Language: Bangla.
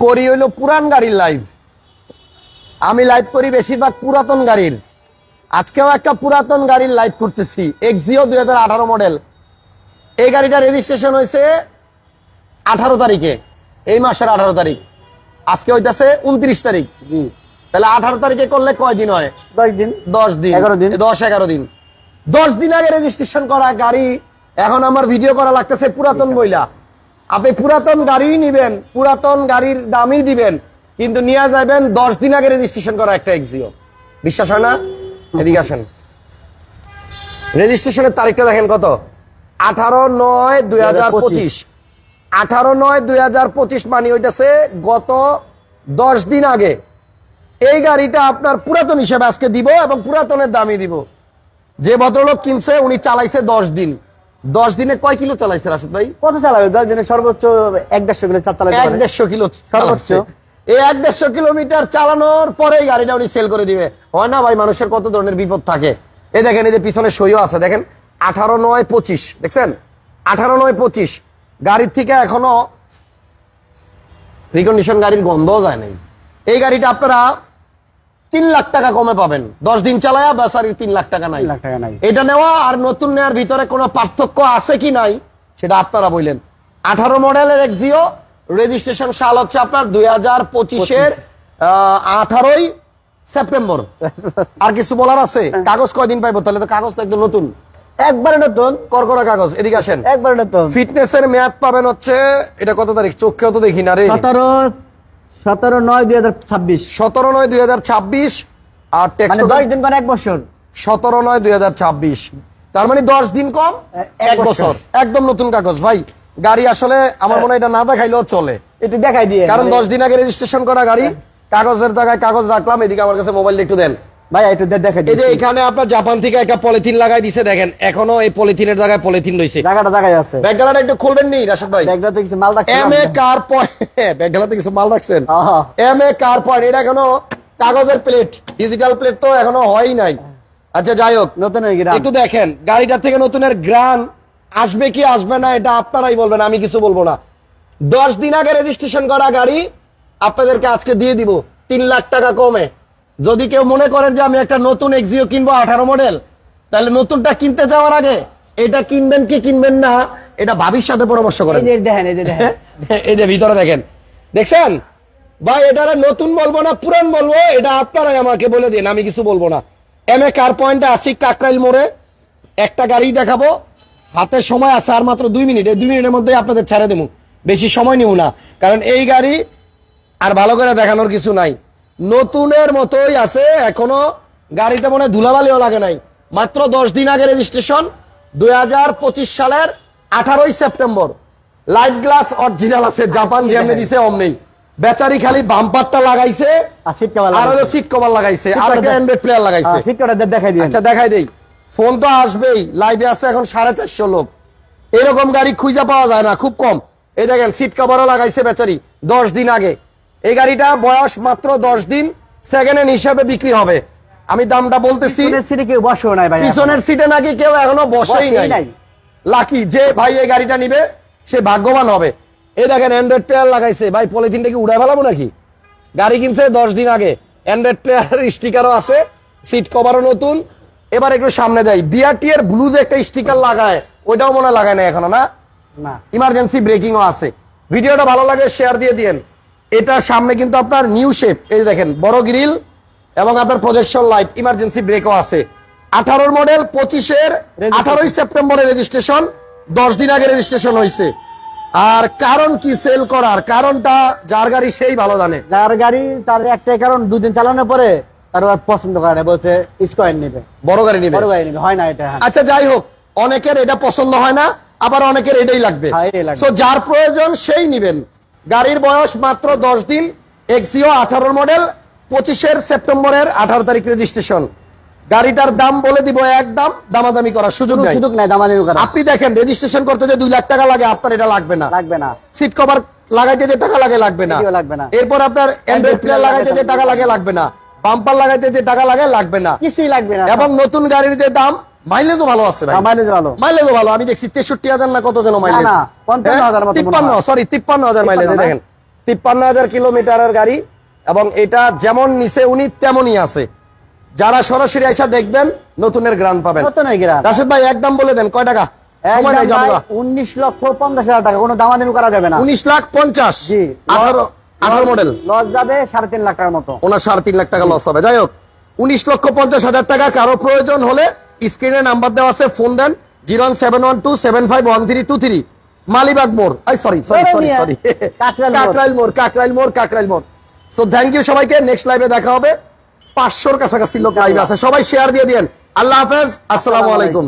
করি হইল পুরান গাড়ির লাইভ আমি লাইভ করি বেশিরভাগ পুরাতন গাড়ির। আজকেও একটা পুরাতন গাড়ির লাইভ করতেছি এক্সিও দুই হাজার আঠারো মডেল এই গাড়িটা রেজিস্ট্রেশন হয়েছে আঠারো তারিখে এই মাসের আঠারো তারিখ। আজকে হইতাছে উনত্রিশ তারিখ। জি। তাহলে আঠারো তারিখে করলে কয় দিন হয়? দশ দিন। দশ দিন। 11 দিন। দশ এগারো দিন। দশ দিন আগে রেজিস্ট্রেশন করা গাড়ি। এখন আমার ভিডিও করা লাগতেছে পুরাতন বইলা আপনি পুরাতন গাড়ি নিবেন পুরাতন গাড়ির দামই দিবেন কিন্তু নিয়ে যাবেন দশ দিন আগে রেজিস্ট্রেশন করা একটা এক্সিও বিশ্বাস হয় না? এদিকে আসেন। রেজিস্ট্রেশনের তারিখটা দেখেন কত? আঠারো নয় দুই হাজার পঁচিশ। আঠারো নয় দুই হাজার পঁচিশ মানে হইতেছে গত দশ দিন আগে। এই গাড়িটা আপনার পুরাতন হিসেবে আজকে দিব এবং পুরাতনের দামই দিব। যে ভদ্রলোক কিনছে উনি চালাইছে দশ দিন। দশ দিনে কয় কিলো চালাইছে রাশেদ ভাই? কত চালাবে? দশ দিনে সর্বোচ্চ এক দেড়শো কিলো চালাতে এক দেড়শো কিলো সর্বোচ্চ। এই এক দেড়শো কিলোমিটার চালানোর পরে গাড়িটা উনি সেল করে দিবে। হয় না ভাই মানুষের কত ধরনের বিপদ থাকে। এই দেখেন এই যে পিছনে সইও আছে। দেখেন আঠারো নয় পঁচিশ। দেখছেন? আঠারো নয় পঁচিশ। গাড়ির থেকে এখনও রিকন্ডিশন গাড়ির গন্ধও যায় নাই। এই গাড়িটা আপনারা তিন লাখ টাকা কমে পাবেন। দশ দিন চালায়া বেসারির তিন লাখ টাকা নাই। লাখ টাকা নাই। এটা নেওয়া আর নতুন নেওয়ার ভিতরে কোনো পার্থক্য আছে কি নাই সেটা আপনারা বললেন। আঠারো মডেলের এক্সিও রেজিস্ট্রেশন সাল হচ্ছে আপনার দুই হাজার পঁচিশের আঠারোই সেপ্টেম্বর। আর কিছু বলার আছে? কাগজ কয়দিন পাইবো? তাহলে তো কাগজ তো একদম নতুন। একবারে নতুন। করকরা কাগজ এদিকে আসেন। একবারে নতুন। ফিটনেসের মেয়াদ পাবেন হচ্ছে এটা কত তারিখ? চোখেও তো দেখি না রে। সতেরো সতেরো নয় দুই হাজার ছাব্বিশ। সতেরো নয় দুই হাজার ছাব্বিশ আর মানে টেক্সট দশ দিন কম এক বছর। সতেরো নয় দুই হাজার ছাব্বিশ। তার মানে দশ দিন কম এক বছর। একদম নতুন কাগজ। ভাই গাড়ি আসলে আমার মনে হয় এটা না দেখাইলেও চলে। একটু দেখাই দিয়ে। কারণ দশ দিন আগে রেজিস্ট্রেশন করা গাড়ি কাগজের জায়গায় কাগজ রাখলাম এদিকে আমার কাছে মোবাইল একটু দেন। ভাই একটু দে- দেখাই এই যে এখানে আপনার জাপান থেকে একটা পলিথিন লাগাই দিছে দেখেন। এখনও এই পলিথিনের জায়গায় পলিথিন রয়েছে। জায়গাটা জায়গায় আছে ব্যাগডালাটা একটু খুলবেন নি রাশেদ ভাই? ব্যাগটাতে কিছু মাল রাখছি এম এ কার পয়েন্ট ব্যাগডালাতে কিছু মাল রাখছেন। হ্যাঁ। এম এ কার পয়েন্ট এটা এখনও কাগজের প্লেট ডিজিটাল প্লেট তো এখনও হয়ই নাই। আচ্ছা যাই হোক। নতুন হয়ে একটু দেখেন গাড়িটা থেকে নতুনের গ্রান আসবে কি আসবে না এটা আপনারাই বলবেন আমি কিছু বলব না। দশ দিন আগে রেজিস্ট্রেশন করা গাড়ি আপনাদেরকে আজকে দিয়ে দিব তিন লাখ টাকা কমে। যদি কেউ মনে করেন যে আমি একটা নতুন এক্সিও কিনবো আঠারো মডেল তাহলে নতুনটা কিনতে যাওয়ার আগে এটা কিনবেন কি কিনবেন না এটা ভাবির সাথে পরামর্শ করেন। এই যে ভিতরে দেখেন। দেখছেন? ভাই এটা নতুন বলব না পুরান বলব এটা আপনারাই আমাকে বলে দিন আমি কিছু বলব না। এম এ কার পয়েন্টে আসি কাকরাইল মোড়ে একটা গাড়ি দেখাবো হাতে সময় আছে আর মাত্র দুই মিনিট এই দুই মিনিটের মধ্যে আপনাদের ছেড়ে দেবো। বেশি সময় নিব না কারণ এই গাড়ি আর ভালো করে দেখানোর কিছু নাই। নতুনের মতোই আছে এখনও গাড়িতে মনে হয় ধুলাবালিও লাগে নাই। মাত্র দশ দিন আগে রেজিস্ট্রেশন দুই হাজার পঁচিশ সালের আঠারোই সেপ্টেম্বর। লাইট গ্লাস অরিজিনাল আছে জাপান যেমনি দিছে অমনি। বেচারি খালি বাম্পারটা লাগাইছে আর সিট কভার আর হলো সিট কভার লাগাইছে আর একটা অ্যান্ড্রয়েড প্লেয়ার লাগাইছে। সিট কভার দেখাই দিন আচ্ছা দেখাই দেই। ফোন তো আসবেই লাইভে আছে এখন সাড়ে চারশো লোক। এরকম গাড়ি খুঁজে পাওয়া যায় না খুব কম। এই দেখেন সিট কভারও লাগাইছে বেচারি দশ দিন আগে। এই গাড়িটা বয়স মাত্র দশ দিন সেকেন্ড হ্যান্ড হিসাবে বিক্রি হবে। আমি দামটা বলতেছি পিছনের সিটে নাকি কেউ এখনও বসেই নাই। লাকি যে ভাই এই গাড়িটা নিবে সে ভাগ্যবান হবে। এই দেখেন অ্যান্ড্রয়েড প্লেয়ার লাগাইছে। ভাই পলিথিনটা কি উড়াই ফেলাবো নাকি? গাড়ি কিনছে দশ দিন আগে। অ্যান্ড্রয়েড প্লেয়ারের স্টিকারও আছে সিট কভারও নতুন। এবার একটু সামনে যাই। বিআরটি এর ব্লুজ একটা স্টিকার লাগায়। ওইটাও মনে লাগায় না এখনও না? না। ইমার্জেন্সি ব্রেকিংও আছে। ভিডিওটা ভালো লাগে শেয়ার দিয়ে দিয়েন। এটা সামনে কিন্তু আপনার নিউ শেপ এই দেখেন বড় গ্রিল এবং আপনার প্রজেকশন লাইট ইমার্জেন্সি ব্রেকও আছে। আঠারোর মডেল পঁচিশের। আঠারোই সেপ্টেম্বরে রেজিস্ট্রেশন দশ দিন আগে রেজিস্ট্রেশন হয়েছে। আর কারণ কি সেল করার? কারণটা যার গাড়ি সেই ভালো জানে। যার গাড়ি তার একটাই কারণ দুদিন চালানোর পরে তার পছন্দ করে না বলছে স্কোয়ার নেবে। বড় গাড়ি নিবে। বড় গাড়ি নেবে হয় না এটা হ্যাঁ। আচ্ছা যাই হোক অনেকের এটা পছন্দ হয় না আবার অনেকের এটাই লাগবে। হ্যাঁ, যার প্রয়োজন সেই নিবেন। গাড়ির বয়স মাত্র দশ দিন এক্সিও আঠারো মডেল পঁচিশের সেপ্টেম্বরের আঠারো তারিখ রেজিস্ট্রেশন গাড়িটার দাম বলে দিব একদম দামাদামি করার সুযোগ নাই। সুযোগ নাই দামানি করা। আপনি দেখেন রেজিস্ট্রেশন করতে যে দুই লাখ টাকা লাগে আপনার এটা লাগবে না। লাগবে না। সিট কভার লাগাইতে যে টাকা লাগে লাগবে না। লাগবে না। এরপর আপনার অ্যান্ড্রয়েড প্লেয়ার লাগাইতে যে টাকা লাগে লাগবে না। বাম্পার লাগাইতে যে টাকা লাগে লাগবে না। কিছুই লাগবে না। এবং নতুন গাড়ির যে দাম মাইলেজও ভালো আছে ভাই। মাইলেজ ভালো। মাইলেজও ভালো আমি দেখছি তেষট্টি হাজার না কত যেন মাইলেজ না, 55,000 মতো তিপ্পান্ন সরি তিপ্পান্ন হাজার মাইলেজ দেখেন। তিপ্পান্ন হাজার কিলোমিটারের গাড়ি এবং এটা যেমন নিচে উনি তেমনই আছে। যারা সরাসরি আইসা দেখবেন নতুনের গ্রান পাবেন। রাশেদ ভাই একদম বলে দেন কয় টাকা? উনিশ লক্ষ পঞ্চাশ হাজার টাকা কোনো দামাদামি করা যাবে না। উনিশ লাখ পঞ্চাশ। আঠারো মডেল লস যাবে সাড়ে তিন লাখ টাকার মতো। ওনার সাড়ে তিন লাখ টাকা লস হবে। যাই হোক উনিশ লক্ষ পঞ্চাশ হাজার টাকা কারও প্রয়োজন হলে স্ক্রিনে নাম্বার দেওয়া আছে ফোন দেন zero seven one two seven five one three two three. Malibag মোড়। I sorry sorry sorry sorry Kakrail মোড়। কাকরাইল মোড় কাকরাইল মোড় কাকরাইল মোড়। সো থ্যাংক ইউ সবাইকে। নেক্সট লাইভে দেখা হবে। পাঁচশোর কাছাকাছি লোক লাইভে আছে। সবাই শেয়ার দিয়ে দিয়েন। আল্লাহ হাফেজ। আসসালামু আলাইকুম।